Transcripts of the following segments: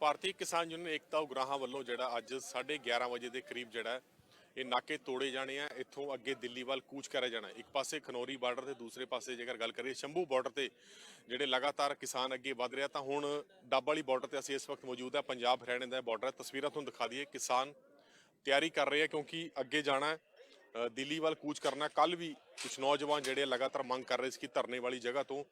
ਭਾਰਤੀ ਕਿਸਾਨ ਯੂਨੀਅਨ ਏਕਤਾ ਉਗਰਾਹਾਂ ਵੱਲੋਂ ਜਿਹੜਾ ਅੱਜ 11:30 ਵਜੇ ਦੇ ਕਰੀਬ ਜਿਹੜਾ ਇਹ ਨਾਕੇ ਤੋੜੇ ਜਾਣੇ ਆ, ਇੱਥੋਂ ਅੱਗੇ ਦਿੱਲੀ ਵੱਲ ਕੂਚ ਕਰਿਆ ਜਾਣਾ। ਇੱਕ ਪਾਸੇ ਖਨੌਰੀ ਬਾਰਡਰ ਤੇ ਦੂਸਰੇ ਪਾਸੇ ਜੇਕਰ ਗੱਲ ਕਰੀਏ ਸ਼ੰਭੂ ਬਾਰਡਰ ਤੇ ਜਿਹੜੇ ਲਗਾਤਾਰ ਕਿਸਾਨ ਅੱਗੇ ਵਧ ਰਿਹਾ, ਤਾਂ ਹੁਣ ਡੱਬ ਵਾਲੀ ਬਾਰਡਰ ਤੇ ਅਸੀਂ ਇਸ ਵਕਤ ਮੌਜੂਦ ਹਾਂ ਪੰਜਾਬ ਹਰਿਆਣੇ ਦਾ ਬਾਰਡਰ ਹੈ। ਤਸਵੀਰਾਂ ਤੁਹਾਨੂੰ ਦਿਖਾ ਦਈਏ, ਕਿਸਾਨ ਤਿਆਰੀ ਕਰ ਰਹੇ ਆ ਕਿਉਂਕਿ ਅੱਗੇ ਜਾਣਾ ਦਿੱਲੀ ਵੱਲ ਕੂਚ ਕਰਨਾ ਕੱਲ ਵੀ ਕੁਝ ਨੌਜਵਾਨ ਜਿਹੜੇ ਲਗਾਤਾਰ ਮੰਗ ਕਰ ਰਹੇ ਸੀ ਕਿ ਧਰਨੇ ਵਾਲੀ ਜਗ੍ਹਾ ਤੋਂ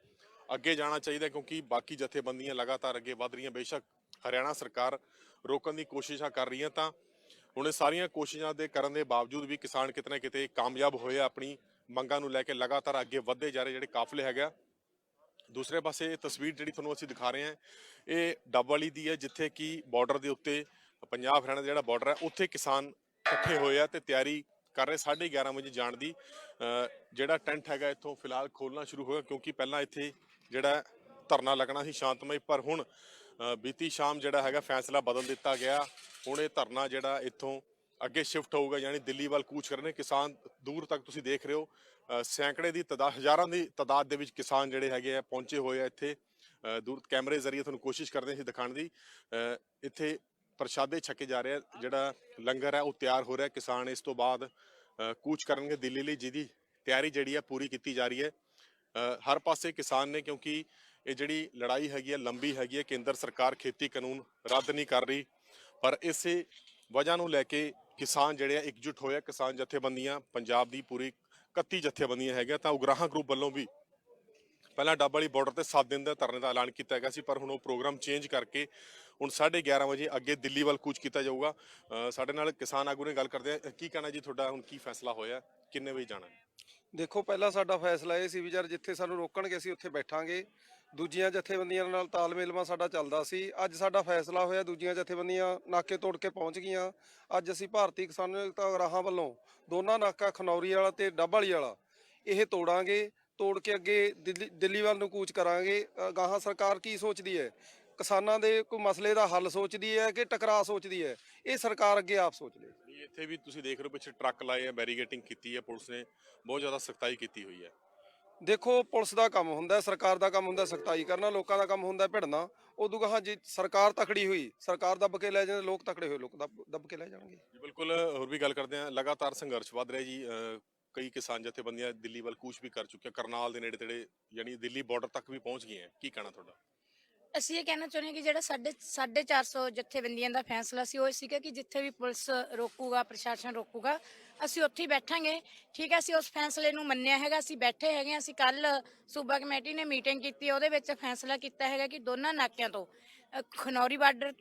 ਅੱਗੇ ਜਾਣਾ ਚਾਹੀਦਾ, ਕਿਉਂਕਿ ਬਾਕੀ ਜਥੇਬੰਦੀਆਂ ਲਗਾਤਾਰ ਅੱਗੇ ਵਧ ਰਹੀਆਂ, ਬੇਸ਼ੱਕ ਹਰਿਆਣਾ ਸਰਕਾਰ ਰੋਕਣ ਦੀ ਕੋਸ਼ਿਸ਼ਾਂ ਕਰ ਰਹੀ ਹੈ ਤਾਂ ਹੁਣ ਇਹ ਸਾਰੀਆਂ ਕੋਸ਼ਿਸ਼ਾਂ ਦੇ ਕਰਨ ਦੇ ਬਾਵਜੂਦ ਵੀ ਕਿਸਾਨ ਕਿਤੇ ਨਾ ਕਿਤੇ ਕਾਮਯਾਬ ਹੋਏ ਆ, ਆਪਣੀ ਮੰਗਾਂ ਨੂੰ ਲੈ ਕੇ ਲਗਾਤਾਰ ਅੱਗੇ ਵਧਦੇ ਜਾ ਰਹੇ ਜਿਹੜੇ ਕਾਫਲੇ ਹੈਗਾ ਦੂਸਰੇ ਪਾਸੇ ਇਹ ਤਸਵੀਰ ਜਿਹੜੀ ਤੁਹਾਨੂੰ ਅਸੀਂ ਦਿਖਾ ਰਹੇ ਹਾਂ, ਇਹ ਡੱਬ ਵਾਲੀ ਦੀ ਹੈ, ਜਿੱਥੇ ਕਿ ਬਾਰਡਰ ਦੇ ਉੱਤੇ ਪੰਜਾਬ ਹਰਿਆਣਾ ਦਾ ਜਿਹੜਾ ਬਾਰਡਰ ਹੈ, ਉੱਥੇ ਕਿਸਾਨ ਇਕੱਠੇ ਹੋਏ ਆ ਤੇ ਤਿਆਰੀ ਕਰ ਰਹੇ 11:30 ਵਜੇ ਜਾਣ ਦੀ ਜਿਹੜਾ ਟੈਂਟ ਹੈਗਾ ਇੱਥੋਂ ਫਿਲਹਾਲ ਖੋਲਣਾ ਸ਼ੁਰੂ ਹੋਇਆ, ਕਿਉਂਕਿ ਪਹਿਲਾਂ ਇੱਥੇ ਜਿਹੜਾ ਧਰਨਾ ਲੱਗਣਾ ਸੀ ਸ਼ਾਂਤਮਈ, ਪਰ ਹੁਣ ਬੀਤੀ ਸ਼ਾਮ ਜਿਹੜਾ ਹੈਗਾ ਫੈਸਲਾ ਬਦਲ ਦਿੱਤਾ ਗਿਆ। ਹੁਣ ਇਹ ਧਰਨਾ ਜਿਹੜਾ ਇੱਥੋਂ ਅੱਗੇ ਸ਼ਿਫਟ ਹੋਊਗਾ, ਯਾਨੀ ਦਿੱਲੀ ਵੱਲ ਕੂਚ ਕਰਨੇ ਕਿਸਾਨ ਦੂਰ ਤੱਕ ਤੁਸੀਂ ਦੇਖ ਰਹੇ ਹੋ ਸੈਂਕੜੇ ਦੀ ਤਦਾਦ ਹਜ਼ਾਰਾਂ ਦੀ ਤਦਾਦ ਦੇ ਵਿੱਚ ਕਿਸਾਨ ਜਿਹੜੇ ਹੈਗੇ ਆ, ਪਹੁੰਚੇ ਹੋਏ ਆ ਇੱਥੇ। ਦੂਰ ਕੈਮਰੇ ਜ਼ਰੀਏ ਤੁਹਾਨੂੰ ਕੋਸ਼ਿਸ਼ ਕਰਦੇ ਸੀ ਦਿਖਾਉਣ ਦੀ। ਇੱਥੇ ਪ੍ਰਸ਼ਾਦੇ ਛਕੇ ਜਾ ਰਿਹਾ ਜਿਹੜਾ ਲੰਗਰ ਹੈ ਉਹ ਤਿਆਰ ਹੋ ਰਿਹਾ। ਕਿਸਾਨ ਇਸ ਤੋਂ ਬਾਅਦ ਕੂਚ ਕਰਨਗੇ ਦਿੱਲੀ ਲਈ, ਜਿਹਦੀ ਤਿਆਰੀ ਜਿਹੜੀ ਹੈ ਪੂਰੀ ਕੀਤੀ ਜਾ ਰਹੀ ਹੈ। ਹਰ ਪਾਸੇ ਕਿਸਾਨ ਨੇ ਕਿਉਂਕਿ ਇਹ ਜਿਹੜੀ ਲੜਾਈ ਹੈਗੀ ਹੈ, ਲੰਬੀ ਹੈਗੀ ਹੈ, ਕੇਂਦਰ ਸਰਕਾਰ ਖੇਤੀ ਕਾਨੂੰਨ ਰੱਦ ਨਹੀਂ ਕਰ ਰਹੀ। ਪਰ ਇਸੇ ਵਜ੍ਹਾ ਨੂੰ ਲੈ ਕੇ ਕਿਸਾਨ ਜਿਹੜੇ ਆ, ਇਕਜੁੱਟ ਹੋਇਆ ਕਿਸਾਨ ਜਥੇਬੰਦੀਆਂ, ਪੰਜਾਬ ਦੀ ਪੂਰੀ 31 ਜਥੇਬੰਦੀਆਂ ਹੈਗੀਆਂ, ਤਾਂ ਉਗਰਾਹਾਂ ਗਰੁੱਪ ਵੱਲੋਂ ਵੀ ਪਹਿਲਾਂ ਡੱਬ ਵਾਲੀ ਬਾਰਡਰ ਤੇ 7 ਦਿਨ ਦਾ ਧਰਨੇ ਦਾ ਐਲਾਨ ਕੀਤਾ ਗਿਆ ਸੀ, ਪਰ ਹੁਣ ਉਹ ਪ੍ਰੋਗਰਾਮ ਚੇਂਜ ਕਰਕੇ ਹੁਣ 11:30 ਵਜੇ ਅੱਗੇ ਦਿੱਲੀ ਵੱਲ ਕੂਚ ਕੀਤਾ ਜਾਊਗਾ। ਸਾਡੇ ਨਾਲ ਕਿਸਾਨ ਆਗੂ ਨੇ ਗੱਲ ਕਰਦੇ ਆ। ਕੀ ਕਹਿਣਾ ਜੀ ਤੁਹਾਡਾ? ਹੁਣ ਕੀ ਫੈਸਲਾ ਹੋਇਆ? ਕਿੰਨੇ ਵਜੇ ਜਾਣਾ? ਦੇਖੋ, ਪਹਿਲਾਂ ਸਾਡਾ ਫੈਸਲਾ ਇਹ ਸੀ ਵੀ ਯਾਰ ਜਿੱਥੇ ਸਾਨੂੰ ਰੋਕਣਗੇ, ਅਸੀਂ ਉੱਥੇ ਬੈਠਾਂਗੇ। ਦੂਜੀਆਂ ਜਥੇਬੰਦੀਆਂ ਨਾਲ ਤਾਲਮੇਲਵਾ ਸਾਡਾ ਚੱਲਦਾ ਸੀ। ਅੱਜ ਸਾਡਾ ਫੈਸਲਾ ਹੋਇਆ ਦੂਜੀਆਂ ਜਥੇਬੰਦੀਆਂ ਨਾਕੇ ਤੋੜ ਕੇ ਪਹੁੰਚ ਗਈਆਂ। ਅੱਜ ਅਸੀਂ ਭਾਰਤੀ ਕਿਸਾਨ ਯੂਨੀਅਨ ਰਾਹਾਂ ਵੱਲੋਂ ਦੋਨਾਂ ਨਾਕਾ ਖਨੌਰੀ ਵਾਲਾ ਤੇ ਡੱਬ ਵਾਲੀ ਵਾਲਾ ਇਹ ਤੋੜਾਂਗੇ ਤੋੜ ਕੇ ਅੱਗੇ ਦਿੱਲੀ ਦਿੱਲੀ ਵੱਲ ਨੂੰ ਕੂਚ ਕਰਾਂਗੇ। ਅ, ਗਾਹਾਂ ਸਰਕਾਰ ਕੀ ਸੋਚਦੀ ਹੈ? ਕਿਸਾਨਾਂ ਦੇ ਕੋਈ ਮਸਲੇ ਦਾ ਹੱਲ ਸੋਚਦੀ ਹੈ ਕਿ ਟਕਰਾਅ ਸੋਚਦੀ ਹੈ? ਇਹ ਸਰਕਾਰ ਅੱਗੇ ਆਪ ਸੋਚ ਲੇ। ਇੱਥੇ ਵੀ ਤੁਸੀਂ ਦੇਖ ਰਹੇ ਹੋ ਪਿੱਛੇ ਟਰੱਕ ਲਾਏ ਆ ਬੈਰੀਗੇਟਿੰਗ ਕੀਤੀ ਹੈ ਪੁਲਿਸ ਨੇ ਬਹੁਤ ਜ਼ਿਆਦਾ ਸਖਤਾਈ ਕੀਤੀ ਹੋਈ ਹੈ। ਦੇਖੋ, ਪੁਲਿਸ ਦਾ ਕੰਮ ਹੁੰਦਾ ਸਰਕਾਰ ਦਾ ਕੰਮ ਹੁੰਦਾ ਸਖਤਾਈ ਕਰਨਾ, ਲੋਕਾਂ ਦਾ ਕੰਮ ਹੁੰਦਾ ਭਿੜਨਾ। ਉਦੋਂ ਗਾਹਾਂ ਜੇ ਸਰਕਾਰ ਤਕੜੀ ਹੋਈ, ਸਰਕਾਰ ਦੱਬ ਕੇ ਲੈ ਜਾਂਦੇ, ਲੋਕ ਤਕੜੇ ਹੋਏ, ਲੋਕ ਦੱਬ ਦੱਬ ਕੇ ਲੈ ਜਾਣਗੇ। ਜੀ, ਬਿਲਕੁਲ, ਹੋਰ ਵੀ ਗੱਲ ਕਰਦੇ ਹਾਂ। ਲਗਾਤਾਰ ਸੰਘਰਸ਼ ਵੱਧ ਰਿਹਾ ਜੀ ਕਈ ਕਿਸਾਨ ਜਥੇਬੰਦੀਆਂ ਦਿੱਲੀ ਵੱਲ ਕੂਚ ਵੀ ਕਰ ਚੁੱਕੀਆਂ ਕਰਨਾਲ ਦੇ ਨੇੜੇ ਤੇੜੇ, ਯਾਨੀ ਦਿੱਲੀ ਬਾਰਡਰ ਤੱਕ ਵੀ ਪਹੁੰਚ ਗਏ ਹੈ ਕੀ ਕਹਿਣਾ ਤੁਹਾਡਾ? ਅਸੀਂ ਇਹ ਕਹਿਣਾ ਚਾਹੁੰਦੇ ਹਾਂ ਕਿ ਜਿਹੜਾ ਸਾਡੇ 450 ਜਥੇਬੰਦੀਆਂ ਦਾ ਫੈਸਲਾ ਸੀ ਉਹ ਇਹ ਸੀਗਾ ਕਿ ਜਿੱਥੇ ਵੀ ਪੁਲਿਸ ਰੋਕੂਗਾ ਪ੍ਰਸ਼ਾਸਨ ਰੋਕੂਗਾ ਅਸੀਂ ਉੱਥੇ ਹੀ ਬੈਠਾਂਗੇ ਠੀਕ ਹੈ ਅਸੀਂ ਉਸ ਫੈਸਲੇ ਨੂੰ ਮੰਨਿਆ ਹੈਗਾ ਅਸੀਂ ਬੈਠੇ ਹੈਗੇ ਹਾਂ। ਅਸੀਂ ਕੱਲ ਸੂਬਾ ਕਮੇਟੀ ਨੇ ਮੀਟਿੰਗ ਕੀਤੀ ਉਹਦੇ ਵਿੱਚ ਫੈਸਲਾ ਕੀਤਾ ਹੈਗਾ ਕਿ ਦੋਨਾਂ ਨਾਕਿਆਂ ਤੋਂ ਅ, ਖਨੌਰੀ ਬਾਰਡਰ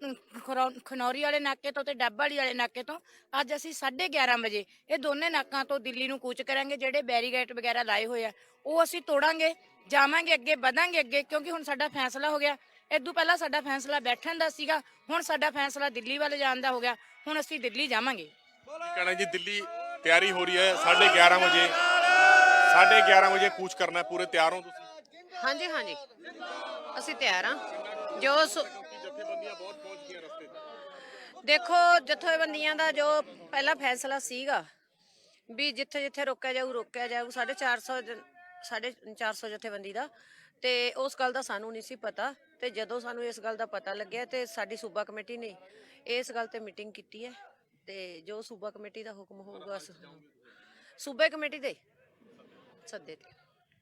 ਖਰੌ- ਖਨੌਰੀ ਵਾਲੇ ਨਾਕੇ ਤੋਂ ਤੇ ਡੱਬ ਵਾਲੀ ਵਾਲੇ ਨਾਕੇ ਤੋਂ ਅੱਜ ਅਸੀਂ 11:30 ਵਜੇ ਇਹ ਦੋਨੇ ਨਾਕਾਂ ਤੋਂ ਦਿੱਲੀ ਨੂੰ ਕੂਚ ਕਰਾਂਗੇ ਜਿਹੜੇ ਬੈਰੀਗੇਟ ਵਗੈਰਾ ਲਾਏ ਹੋਏ ਆ ਉਹ ਅਸੀਂ ਤੋੜਾਂਗੇ ਜਾਵਾਂਗੇ ਅੱਗੇ ਵਧਾਂਗੇ ਅੱਗੇ ਕਿਉਂਕਿ ਹੁਣ ਸਾਡਾ ਫੈਸਲਾ ਹੋ ਗਿਆ ਇਦੋਂ ਪਹਿਲਾਂ ਸਾਡਾ ਫੈਸਲਾ ਬੈਠਣ ਦਾ ਸੀਗਾ ਹੁਣ ਸਾਡਾ ਫੈਸਲਾ ਦਿੱਲੀ ਵੱਲ ਜਾਣ ਦਾ ਹੋ ਗਿਆ ਹੁਣ ਅਸੀਂ ਦਿੱਲੀ ਜਾਵਾਂਗੇ। ਕਹਿਣਾ ਜੀ ਦਿੱਲੀ ਤਿਆਰੀ ਹੋ ਰਹੀ ਹੈ 11:30 ਵਜੇ 11:30 ਵਜੇ ਕੂਚ ਕਰਨਾ ਹੈ ਪੂਰੇ ਤਿਆਰ ਹੋ ਤੁਸੀਂ? ਹਾਂਜੀ ਹਾਂਜੀ। ਅਸੀਂ ਤਿਆਰ ਹਾਂ। ਜੋ ਸੁ- ਕਿਉਂਕਿ ਜਥੇਬੰਦੀਆਂ ਬਹੁਤ ਪਹੁੰਚ ਗਈਆਂ ਰਸਤੇ ਤੇ ਦੇਖੋ ਜਥੇਬੰਦੀਆਂ ਦਾ ਜੋ ਪਹਿਲਾ ਫੈਸਲਾ ਸੀਗਾ ਵੀ ਜਿੱਥੇ ਜਿੱਥੇ ਰੋਕਿਆ ਜਾਊ ਰੋਕਿਆ ਜਾਊ 450 ਜ- ਸਾਢੇ 450 ਜਥੇਬੰਦੀ ਦਾ ਤੇ ਉਸ ਗੱਲ ਦਾ ਸਾਨੂੰ ਨਹੀਂ ਸੀ ਪਤਾ। ਤੇ ਜਦੋਂ ਸਾਨੂੰ ਇਸ ਗੱਲ ਦਾ ਪਤਾ ਲੱਗਿਆ ਤੇ ਸਾਡੀ ਸੂਬਾ ਕਮੇਟੀ ਨੇ ਇਸ ਗੱਲ ਤੇ ਮੀਟਿੰਗ ਕੀਤੀ ਹੈ ਤੇ ਜੋ ਸੂਬਾ ਕਮੇਟੀ ਦਾ ਹੁਕਮ ਹੋਊਗਾ ਸ- ਕਮੇਟੀ ਦੇ ਸੱਦੇ ਤੇ।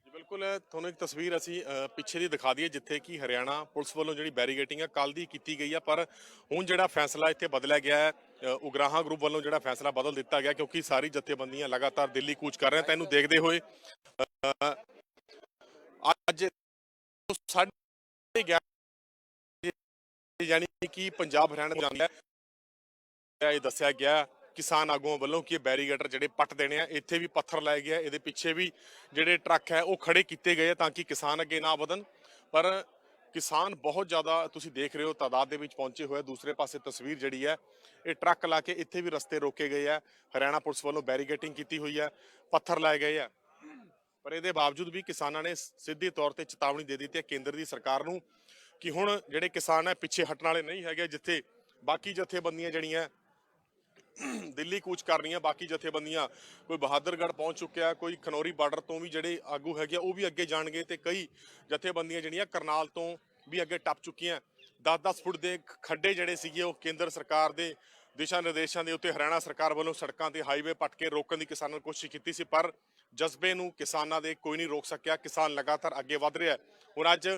ਬਿਲਕੁਲ ਤੁਹਾਨੂੰ ਇੱਕ ਤਸਵੀਰ ਅਸੀਂ ਪਿੱਛੇ ਦੀ ਦਿਖਾ ਦਈਏ, ਜਿੱਥੇ ਕਿ ਹਰਿਆਣਾ ਪੁਲਿਸ ਵੱਲੋਂ ਜਿਹੜੀ ਬੈਰੀਗੇਟਿੰਗ ਹੈ ਕੱਲ ਦੀ ਕੀਤੀ ਗਈ ਆ, ਪਰ ਹੁਣ ਜਿਹੜਾ ਫੈਸਲਾ ਇੱਥੇ ਬਦਲਿਆ ਗਿਆ ਹੈ ਉਗਰਾਹਾਂ ਗਰੁੱਪ ਵੱਲੋਂ ਜਿਹੜਾ ਫੈਸਲਾ ਬਦਲ ਦਿੱਤਾ ਗਿਆ, ਕਿਉਂਕਿ ਸਾਰੀ ਜਥੇਬੰਦੀਆਂ ਲਗਾਤਾਰ ਦਿੱਲੀ ਕੂਚ ਕਰ ਰਹੀਆਂ, ਤੈਨੂੰ ਦੇਖਦੇ ਹੋਏ ਅੱਜ ਸਾਢੇ ਗਿਆਰਾਂ ਯਾਨੀ ਕਿ ਪੰਜਾਬ ਹਰਿਆਣਾ ਜਾਂਦੀ ਹੈ। ਇਹ ਦੱਸਿਆ ਗਿਆ ਕਿਸਾਨ ਆਗੂਆਂ ਵੱਲੋਂ ਕਿ ਬੈਰੀਗੇਟਰ ਜਿਹੜੇ ਪੱਟ ਦੇਣੇ ਆ, ਇੱਥੇ ਵੀ ਪੱਥਰ ਲਾਏ ਗਏ ਇਹਦੇ ਪਿੱਛੇ ਵੀ ਜਿਹੜੇ ਟਰੱਕ ਹੈ ਉਹ ਖੜੇ ਕੀਤੇ ਗਏ ਤਾਂ ਕਿ ਕਿਸਾਨ ਅੱਗੇ ਨਾ ਵਧਣ। ਪਰ ਕਿਸਾਨ ਬਹੁਤ ਜ਼ਿਆਦਾ ਤੁਸੀਂ ਦੇਖ ਰਹੇ ਹੋ, ਤਾਦਾਦ ਦੇ ਵਿੱਚ ਪਹੁੰਚੇ ਹੋਏ ਦੂਸਰੇ ਪਾਸੇ ਤਸਵੀਰ ਜਿਹੜੀ ਹੈ, ਇਹ ਟਰੱਕ ਲਾ ਕੇ ਇੱਥੇ ਵੀ ਰਸਤੇ ਰੋਕੇ ਗਏ ਆ। ਹਰਿਆਣਾ ਪੁਲਿਸ ਵੱਲੋਂ ਬੈਰੀਗੇਟਿੰਗ ਕੀਤੀ ਹੋਈ ਹੈ, ਪੱਥਰ ਲਾਏ ਗਏ ਆ। ਪਰ ਇਹਦੇ ਬਾਵਜੂਦ ਵੀ ਕਿਸਾਨਾਂ ਨੇ ਸਿੱਧੇ ਤੌਰ ਤੇ ਚੇਤਾਵਨੀ ਦੇ ਦਿੱਤੀ ਹੈ, ਕੇਂਦਰ ਦੀ ਸਰਕਾਰ ਨੂੰ ਕਿ ਹੁਣ ਜਿਹੜੇ ਕਿਸਾਨ ਹੈ ਪਿੱਛੇ ਹਟਣ ਵਾਲੇ ਨਹੀਂ ਹੈਗੇ ਜਿੱਥੇ ਬਾਕੀ ਜਥੇਬੰਦੀਆਂ ਜਿਹੜੀਆਂ ਦਿੱਲੀ ਕੂਚ ਕਰ ਰਹੀਆਂ ਬਾਕੀ ਜਥੇਬੰਦੀਆਂ ਕੋਈ ਬਹਾਦਰਗੜ੍ਹ ਪਹੁੰਚ ਚੁੱਕਿਆ ਕੋਈ ਖਨੌਰੀ ਬਾਰਡਰ ਤੋਂ ਵੀ ਜਿਹੜੇ ਆਗੂ ਹੈਗੇ ਆ, ਉਹ ਵੀ ਅੱਗੇ ਜਾਣਗੇ ਤੇ ਕਈ ਜਥੇਬੰਦੀਆਂ ਜਿਹੜੀਆਂ ਕਰਨਾਲ ਤੋਂ ਵੀ ਅੱਗੇ ਟੱਪ ਚੁੱਕੀਆਂ। 10-10 ਫੁੱਟ ਦੇ ਖੱਡੇ ਜਿਹੜੇ ਸੀਗੇ ਉਹ ਕੇਂਦਰ ਸਰਕਾਰ ਦੇ ਦਿਸ਼ਾ ਨਿਰਦੇਸ਼ਾਂ ਦੇ ਉੱਤੇ ਹਰਿਆਣਾ ਸਰਕਾਰ ਵੱਲੋਂ ਸੜਕਾਂ ਤੇ ਹਾਈਵੇ ਪੱਟ ਕੇ ਰੋਕਣ ਦੀ ਕਿਸਾਨਾਂ ਨੇ ਕੋਸ਼ਿਸ਼ ਕੀਤੀ ਸੀ, ਪਰ ਜਜ਼ਬੇ ਨੂੰ ਕਿਸਾਨਾਂ ਦੇ ਕੋਈ ਨਹੀਂ ਰੋਕ ਸਕਿਆ। ਕਿਸਾਨ ਲਗਾਤਾਰ ਅੱਗੇ ਵਧ ਰਿਹਾ ਹੁਣ ਅੱਜ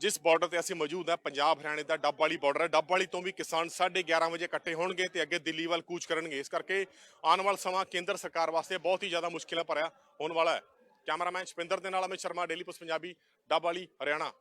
ਜਿਸ ਬਾਰਡਰ ਤੇ ਅਸੀਂ ਮੌਜੂਦ ਹਾਂ, ਪੰਜਾਬ ਹਰਿਆਣੇ ਦਾ ਡੱਬ ਵਾਲੀ ਬਾਰਡਰ ਹੈ। ਡੱਬ ਵਾਲੀ ਤੋਂ ਵੀ ਕਿਸਾਨ 11:30 ਵਜੇ ਇਕੱਠੇ ਹੋਣਗੇ ਤੇ ਅੱਗੇ ਦਿੱਲੀ ਵੱਲ ਕੂਚ ਕਰਨਗੇ। ਇਸ ਕਰਕੇ ਆਉਣ ਵਾਲਾ ਸਮਾਂ ਕੇਂਦਰ ਸਰਕਾਰ ਵਾਸਤੇ ਬਹੁਤ ਹੀ ਜ਼ਿਆਦਾ ਮੁਸ਼ਕਿਲਾਂ ਭਰਿਆ ਹੋਣ ਵਾਲਾ ਹੈ। ਕੈਮਰਾਮੈਨ ਸ਼ਪਿੰਦਰ ਦੇ ਨਾਲ Amit Sharma, daily post Punjabi, Dabwali Haryana.